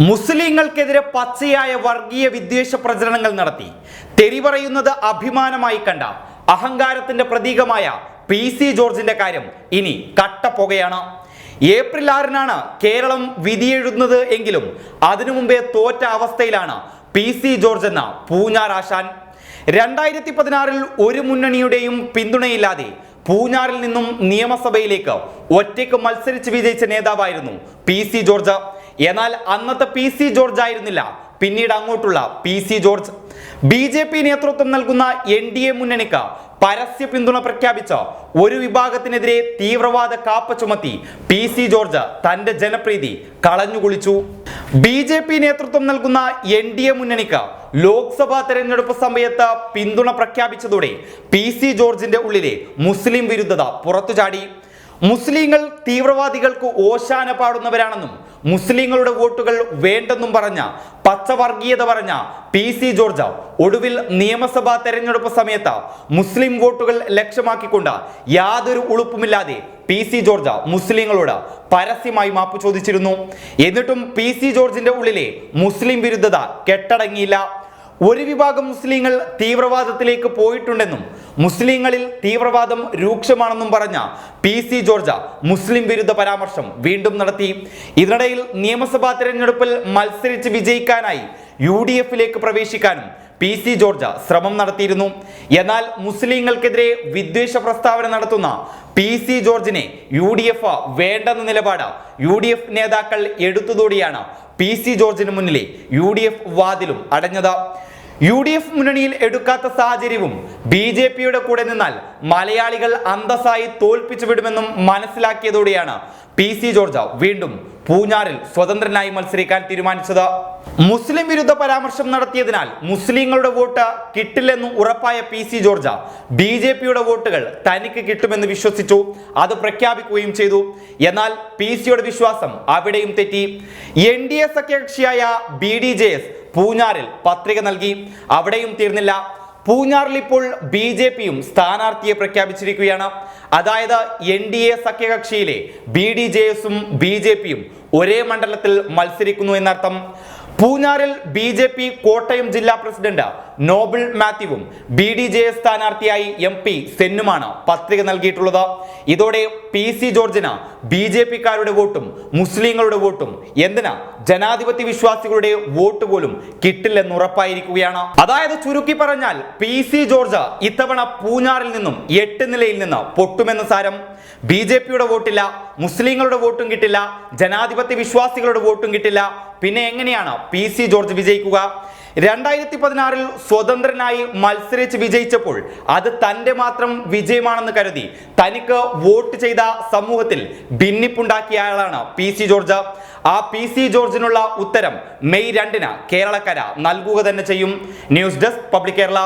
മുസ്ലിങ്ങൾക്കെതിരെ പച്ചയായ വർഗീയ വിദ്വേഷ പ്രചരണങ്ങൾ നടത്തി. തെറി പറയുന്നത് അഭിമാനമായി കണ്ട അഹങ്കാരത്തിന്റെ പ്രതീകമായ പി സി ജോർജിന്റെ കാര്യം ഇനി കട്ടപ്പുകയാണ്. ഏപ്രിൽ ആറിനാണ് കേരളം വിധിയെഴുതുന്നത് എങ്കിലും അതിനു മുമ്പേ തോറ്റ അവസ്ഥയിലാണ് പി സി ജോർജ് എന്ന പൂഞ്ഞാറാശാൻ. രണ്ടായിരത്തി പതിനാറിൽ ഒരു മുന്നണിയുടെയും പിന്തുണയില്ലാതെ പൂഞ്ഞാറിൽ നിന്നും നിയമസഭയിലേക്ക് ഒറ്റയ്ക്ക് മത്സരിച്ച് വിജയിച്ച നേതാവായിരുന്നു പി സി ജോർജ്. എന്നാൽ അന്നത്തെ പി സി ജോർജ് ആയിരുന്നില്ല. പിന്നീട് അങ്ങോട്ടുള്ള P C George. B J P നേതൃത്വം നൽകുന്ന എൻ ഡി എ മുന്നണിക്ക് പരസ്യ പിന്തുണ പ്രഖ്യാപിച്ച ഒരു വിഭാഗത്തിനെതിരെ തീവ്രവാദ കാപ്പ ചുമത്തി പി സി ജോർജ് തന്റെ ജനപ്രീതി കളഞ്ഞുകുളിച്ചു ബി ജെ പി നേതൃത്വം നൽകുന്ന എൻ ഡി എ മുന്നണിക്ക് ലോക്സഭാ തെരഞ്ഞെടുപ്പ് സമയത്ത് പിന്തുണ പ്രഖ്യാപിച്ചതോടെ പി സി ജോർജിന്റെ ഉള്ളിലെ മുസ്ലിം വിരുദ്ധത പുറത്തുചാടി. മുസ്ലിങ്ങൾ തീവ്രവാദികൾക്ക് ഓശാന പാടുന്നവരാണെന്നും മുസ്ലിങ്ങളുടെ വോട്ടുകൾ വേണ്ടെന്നും പറഞ്ഞ പച്ചവർഗീയത പറഞ്ഞ പി സി ജോർജ് ഒടുവിൽ നിയമസഭാ തെരഞ്ഞെടുപ്പ് സമയത്ത് മുസ്ലിം വോട്ടുകൾ ലക്ഷ്യമാക്കിക്കൊണ്ട് യാതൊരു ഉളുപ്പുമില്ലാതെ പി സി ജോർജ് മുസ്ലിങ്ങളോട് പരസ്യമായി മാപ്പ് ചോദിച്ചിരുന്നു. എന്നിട്ടും പി സി ജോർജിന്റെ ഉള്ളിലെ മുസ്ലിം വിരുദ്ധത കെട്ടടങ്ങിയില്ല. ഒരു വിഭാഗം മുസ്ലിങ്ങൾ തീവ്രവാദത്തിലേക്ക് പോയിട്ടുണ്ടെന്നും മുസ്ലിങ്ങളിൽ തീവ്രവാദം രൂക്ഷമാണെന്നും പറഞ്ഞ പി സി ജോർജ മുസ്ലിം വിരുദ്ധ പരാമർശം വീണ്ടും നടത്തി. ഇതിനിടയിൽ നിയമസഭാ തിരഞ്ഞെടുപ്പിൽ മത്സരിച്ച് വിജയിക്കാനായി യു ഡി എഫിലേക്ക് പ്രവേശിക്കാനും പി സി ജോർജ ശ്രമം നടത്തിയിരുന്നു. എന്നാൽ മുസ്ലിങ്ങൾക്കെതിരെ വിദ്വേഷ പ്രസ്താവന നടത്തുന്ന പി സി ജോർജിനെ യു ഡി എഫ് വേണ്ടെന്ന നിലപാട് യു ഡി എഫ് നേതാക്കൾ എടുത്തതോടെയാണ് പി സി ജോർജിന് മുന്നിലെ യു ഡി എഫ് വാതിലും അടഞ്ഞത്. യു ഡി എഫ് മുന്നണിയിൽ എടുക്കാത്ത സാഹചര്യവും ബി ജെ പിയുടെ കൂടെ നിന്നാൽ മലയാളികൾ അന്തസ്സായി തോൽപ്പിച്ചു വിടുമെന്നും മനസ്സിലാക്കിയതോടെയാണ് പി സി ജോർജ് വീണ്ടും പൂഞ്ഞാറിൽ സ്വതന്ത്രനായി മത്സരിക്കാൻ തീരുമാനിച്ചത്. മുസ്ലിം വിരുദ്ധ പരാമർശം നടത്തിയതിനാൽ മുസ്ലിങ്ങളുടെ വോട്ട് കിട്ടില്ലെന്ന് ഉറപ്പായ P C George B J പിയുടെ വോട്ടുകൾ തനിക്ക് കിട്ടുമെന്ന് വിശ്വസിച്ചു. അത് പ്രഖ്യാപിക്കുകയും ചെയ്തു. എന്നാൽ പി സിയുടെ വിശ്വാസം അവിടെയും തെറ്റി. എൻ ഡി എ സഖ്യകക്ഷിയായ ബി ഡി ജെ എസ് പൂഞ്ഞാറിൽ പത്രിക നൽകി. അവിടെയും തീർന്നില്ല. പൂഞ്ഞാറിൽ ഇപ്പോൾ ബി ജെ പിയും സ്ഥാനാർത്ഥിയെ പ്രഖ്യാപിച്ചിരിക്കുകയാണ്. അതായത് എൻ ഡി എ സഖ്യകക്ഷിയിലെ ബി ഡി ജെ എസും ബി ജെ പിയും ഒരേ മണ്ഡലത്തിൽ മത്സരിക്കുന്നു എന്നർത്ഥം. പൂഞ്ഞാറിൽ ബി ജെ പി കോട്ടയം ജില്ലാ പ്രസിഡന്റ് നോബിൾ മാത്യുവും ബി ഡി ജെ എസ് സ്ഥാനാർത്ഥിയായി എം പി സെന്നുമാണ് പത്രിക നൽകിയിട്ടുള്ളത്. ഇതോടെ പി സി ജോർജിന് ബി ജെ പിക്കാരുടെ വോട്ടും മുസ്ലിങ്ങളുടെ വോട്ടും എന്തിനാ ജനാധിപത്യ വിശ്വാസികളുടെ വോട്ട് പോലും കിട്ടില്ലെന്ന് ഉറപ്പായിരിക്കുകയാണ്. അതായത് ചുരുക്കി പറഞ്ഞാൽ പി സി ജോർജ് ഇത്തവണ പൂഞ്ഞാറിൽ നിന്നും എട്ട് നിലയിൽ നിന്ന് പൊട്ടുമെന്ന് സാരം. ബി ജെ പിയുടെ വോട്ടില്ല മുസ്ലിങ്ങളുടെ വോട്ടും കിട്ടില്ല ജനാധിപത്യ വിശ്വാസികളുടെ വോട്ടും കിട്ടില്ല. പിന്നെ എങ്ങനെയാണ് പി സി ജോർജ് വിജയിക്കുക? രണ്ടായിരത്തി പതിനാറിൽ സ്വതന്ത്രനായി മത്സരിച്ച് വിജയിച്ചപ്പോൾ അത് തന്റെ മാത്രം വിജയമാണെന്ന് കരുതി. തനിക്ക് വോട്ട് ചെയ്ത സമൂഹത്തിൽ ഭിന്നിപ്പുണ്ടാക്കിയ ആളാണ് പി സി ജോർജ്. ആ പി സി ജോർജിനുള്ള ഉത്തരം മെയ് രണ്ടിന് കേരളക്കര നൽകുക തന്നെ ചെയ്യും. News desk public Kerala.